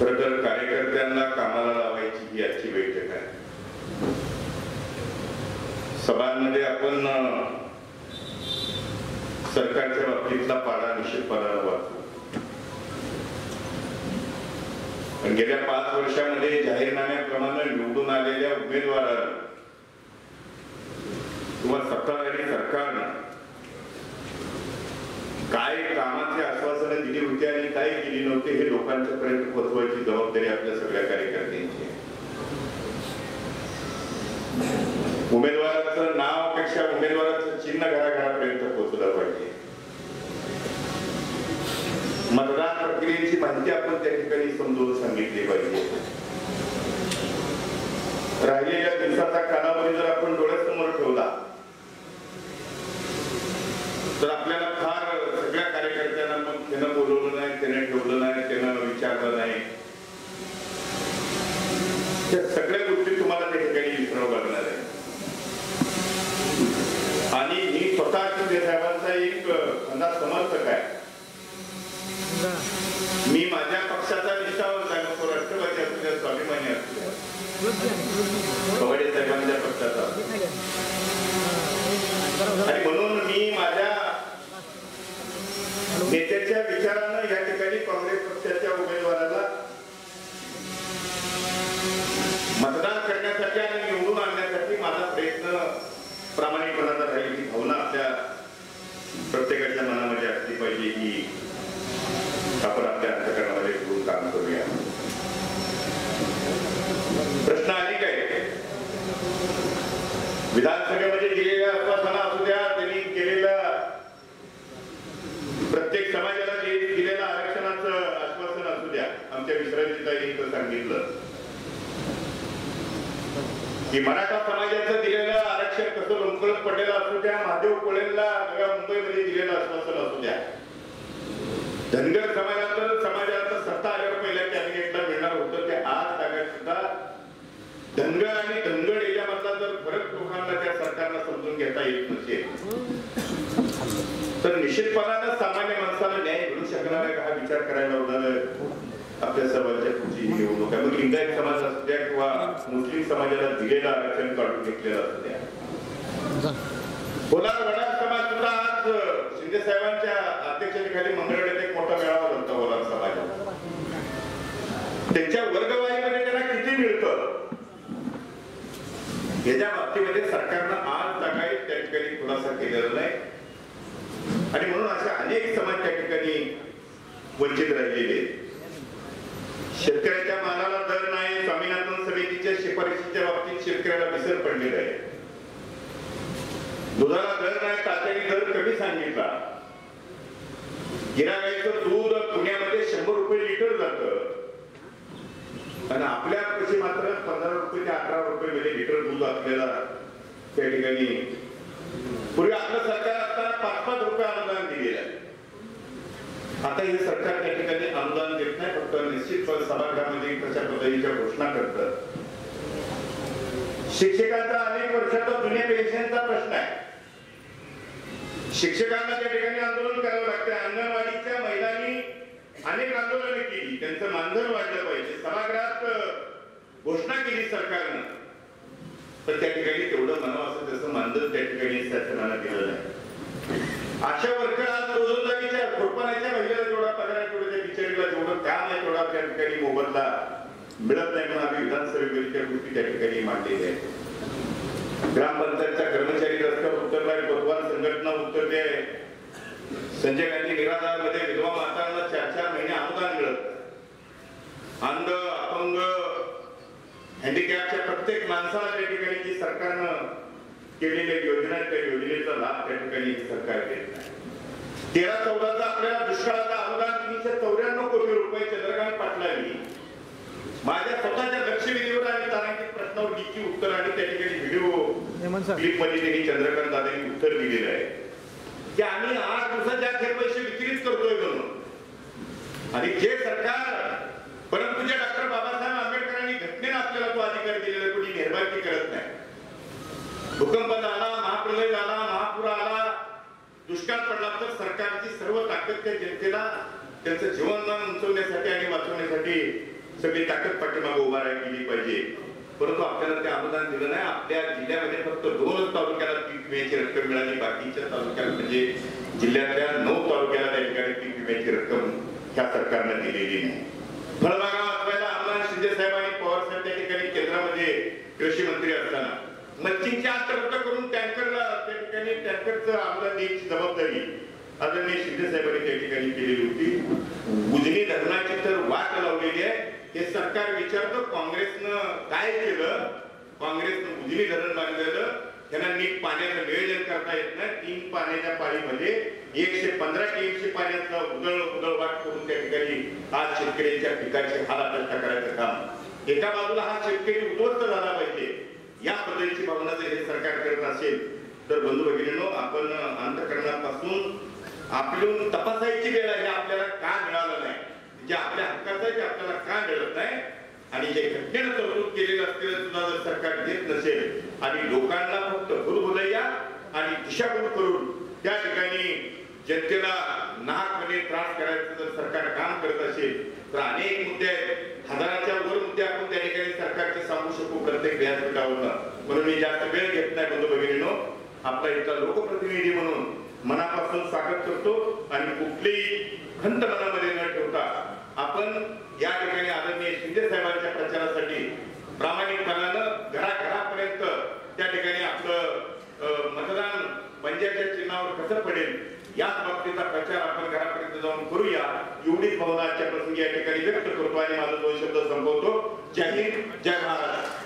खर तर कार्यकर्त्यांना कामाला लावायची ही आजची बैठक आहे. सभांमध्ये आपण सरकारच्या बाबतीतला पाडा निश्चितपणानं वाचू. गेल्या पाच वर्षामध्ये जाहीरनाम्याप्रमाणे निवडून आलेल्या उमेदवारांना किंवा सत्ताधारी सरकारनं काय कामाची आश्वासनं दिली होती आणि नव्हती पोहोचवायची जबाबदारी आपल्या सगळ्या कार्यकर्त्यांची आहे. उमेदवाराचं नावपेक्षा उमेदवाराचं चिन्ह घराघरापर्यंत पोहोचलं पाहिजे. मतदान प्रक्रियेची माहिती आपण त्या ठिकाणी समजून सांगितली पाहिजे. राहिलेल्या दिवसाचा कालावधी जर आपण डोळ्यासमोर ठेवला तर आपल्याला फार सगळ्या कार्यकर्त्यांना मग त्यानं बोलवलं नाही त्याने ठेवलं नाही त्यानं विचारलं नाही त्या सगळ्या गोष्टी तुम्हाला त्या ठिकाणी विसरावं लागणार आहे आणि मी स्वतः शिंदे साहेबांचा एक खंदा समर्थक आहे मी माझ्या पक्षाचा निष्ठावर आहे मग तो राष्ट्रवादी असू द्या स्वाभिमानी असू द्या कवाडे साहेबांच्या पक्षाचा आणि म्हणून मी माझ्या नेत्याच्या विचारानं या ठिकाणी काँग्रेस पक्षाच्या उमेदवाराला मतदान करण्यासाठी आणि निवडून आणण्यासाठी माझा प्रयत्न प्रामाणिकपणाचा राहील ही भावना आपल्या प्रत्येकाच्या मनामध्ये असली पाहिजे की आपण आपल्या अंतकरणामध्ये घेऊन काम करूया. प्रश्न अनेक आहे विधानसभेमध्ये दिलेल्या आश्वासना असू द्या त्यांनी केलेल्या प्रत्येक समाजाला दि- दिलेलं आरक्षणाचं आश्वासन असू द्या आमच्या विश्रांतीताईंनी इथं सांगितलं. की मराठा समाजाचं दिलेलं कसं लोंकळत असू द्या महादेव कोळेला नव्या मुंबईमध्ये दिलेलं आश्वासन असू द्या. धनगर समाजाचं समाजाचं सत्ता आल्यावर पहिल्या कॅबिनेटला मिळणार होतं ते आज सांगत सुद्धा धनगर आणि धनगड याच्यामधला जर फरक लोकांना त्या सरकारला समजून घेता येत नसेल तर निश्चितपणानं सामान्य माणसाला न्याय मिळू शकणार आहे का हा विचार करायला होणार आपल्या सर्वांच्या पुढची ही निवडणूक आहे. मग लिंगायत समाज असू द्या किंवा मुस्लिम समाजाला दिलेलं आरक्षण काढून घेतलेलं असू द्या. कोलार वडार समाज सुद्धा आज शिंदे साहेबांच्या अध्यक्षतेखाली मंगळवेढ्यात एक मोठा मेळावा होता कोलार समाजात. त्यांच्या वर्गवारीमध्ये त्यांना किती मिळतं? याच्या बाबतीमध्ये सरकारनं आज जागाही त्या ठिकाणी खुलासा केलेला नाही. आणि म्हणून अशा अनेक समाज त्या ठिकाणी वंचित राहिलेले आहेत. दुधाला दर नाही तात्याने दर कमी सांगितला. गिरागाईचं दूध पुण्यामध्ये शंभर रुपये लिटर जातं. आणि आपल्या कशी मात्र पंधरा रुपये ते अठरा रुपये मध्ये लिटर दूध आपल्याला त्या ठिकाणी. पूर्वी आपलं सरकार असताना पाच पाच रुपये अनुदान दिलेलं आहे. आता हे सरकार त्या ठिकाणी अनुदान देत नाही फक्त निश्चित सभागृहामध्ये कशा पद्धतीच्या घोषणा करतात शिक्षकांचा अनेक वर्षाचा जुन्या पेन्शनचा प्रश्न आहे. शिक्षकांना त्या ठिकाणी आंदोलन करावं लागतं अंगणवाडीच्या महिलांनी अनेक आंदोलने केली. त्यांचं मानधन वाढलं पाहिजे. सभागृहात घोषणा केली सरकारनं. पण त्या ठिकाणी तेवढं म्हणावं असं त्याचं मानधन त्या ठिकाणी शासनानं दिलं नाही अशा वर्कर आज रोजंदारीच्या खोडपणाच्या महिलेला जेवढा पगार आहे तेवढं बिचारीला जेवढं काम आहे तेवढा त्या ठिकाणी मोबदला मिळत नाही म्हणून आम्ही विधानसभेमध्ये त्या गोष्टी त्या ठिकाणी मांडलेल्या आहेत. ग्रामपंचायतच्या कर्मचारी रस्त्यावर उतरलाय भगवान संघटना उतरते आहे. संजय गांधी निराधारमध्ये विधवा मातांना चार चार महिने अनुदान मिळत. अंध अपंग हँडिकॅपच्या प्रत्येक माणसाला त्या ठिकाणी जी सरकारनं केलेल्या योजना त्या योजनेचा लाभ त्या ठिकाणी सरकार देत नाही तेरा चौदाचा आपल्याला दुष्काळाचा अनुदान तीनशे चौऱ्याण्णव कोटी रुपये चंद्रकांत पाटलांनी माझ्या स्वतःच्या लक्षवेधीवर आणि तारांकित प्रश्नावर लिखी उत्तर आणि त्या ठिकाणी व्हिडिओ क्लिपमध्ये त्यांनी चंद्रकांत दादांनी उत्तर दिलेलं आहे. की आम्ही आठ दिवसाच्या अखेर पैसे वितरित करतोय म्हणून. आणि जे सरकार परंतुच्या डॉक्टर बाबासाहेब आंबेडकरांनी घटनेनं आपल्याला तो अधिकार दिलेला कोणी निर्भागी करत नाही. भूकंप झाला महाप्रलय झाला महापूर आला दुष्काळ पडला तर सरकारची सर्व ताकद त्या जनतेला त्यांचं जीवनमान उंचवण्यासाठी आणि वाचवण्यासाठी सगळी ताकद पाठीमागे उभा केली पाहिजे. परंतु आपल्याला ते अनुदान दिलं नाही. आपल्या जिल्ह्यामध्ये फक्त दोनच तालुक्याला पीक विम्याची रक्कम मिळाली. बाकीच्या तालुक्याला म्हणजे जिल्ह्यातल्या नऊ तालुक्याला त्या ठिकाणी पीक विम्याची रक्कम ह्या सरकारनं दिलेली नाही. फळबागा वाचवायला आमदार शिंदे साहेब आणि पवार साहेब त्या ठिकाणी केंद्रामध्ये कृषी मंत्री असताना मच्छींची आत रद्द करून टँकरला त्या ठिकाणी टँकरचं अनुदान द्यायची जबाबदारी आदरणीय शिंदे साहेबांनी त्या ठिकाणी केलेली होती. उजनी धरणाची तर वाट लावलेली आहे. हे सरकार विचारतो काँग्रेसनं काय केलं? काँग्रेसनं उजनी धरण बांधलेलं. त्यांना नीट पाण्याचं नियोजन करता येत नाही. तीन पाण्याच्या पाळीमध्ये एकशे पंधरा एकशे पाण्याचा उदळ उदळवाट करून त्या ठिकाणी आज शेतकऱ्यांच्या पिकाची हालापेष्टा करायचं काम. एका बाजूला हा शेतकरी उद्ध्वस्त झाला पाहिजे. या पद्धतीची भावना जर हे सरकार करत असेल तर बंधू भगिनीनो आपण अंतकरणापासून आपलं तपासायची वेळ आहे. आपल्याला का मिळालं नाही? जे आपल्या हक्काचं आहे ते आपल्याला का मिळत नाही? आणि जे घटनेनं तरतूद केलेलं असलेलं सुद्धा जर सरकार देत नसेल आणि लोकांना फक्त भुलभुलैया आणि दिशाभूल करून त्या ठिकाणी जनतेला नाहकपणे त्रास करायचं जर सरकार काम करत असेल तर अनेक मुद्दे आहेत. हजाराच्या वर मुद्दे आपण त्या ठिकाणी सरकारचे सांगू शकू. प्रत्येक व्यासपीठावर म्हणून मी जास्त वेळ घेत नाही बंधू भगिनीनो. आपला इथला लोकप्रतिनिधी म्हणून मनापासून स्वागत करतो. आणि कुठलीही खंत मनामध्ये न ठेवता आपण या ठिकाणी आदरणीय शिंदे साहेबांच्या प्रचारासाठी प्रामाणिकपणानं घराघरापर्यंत त्या ठिकाणी आपलं अं, मतदान पंजाबच्या चिन्हावर कसं पडेल याच बाबतीचा प्रचार आपण घरापर्यंत जाऊन करूया. एवढी भावना आजच्या प्रसंगी या ठिकाणी व्यक्त करतो आणि माझा दोन शब्द संपवतो. जय हिंद जय महाराष्ट्र.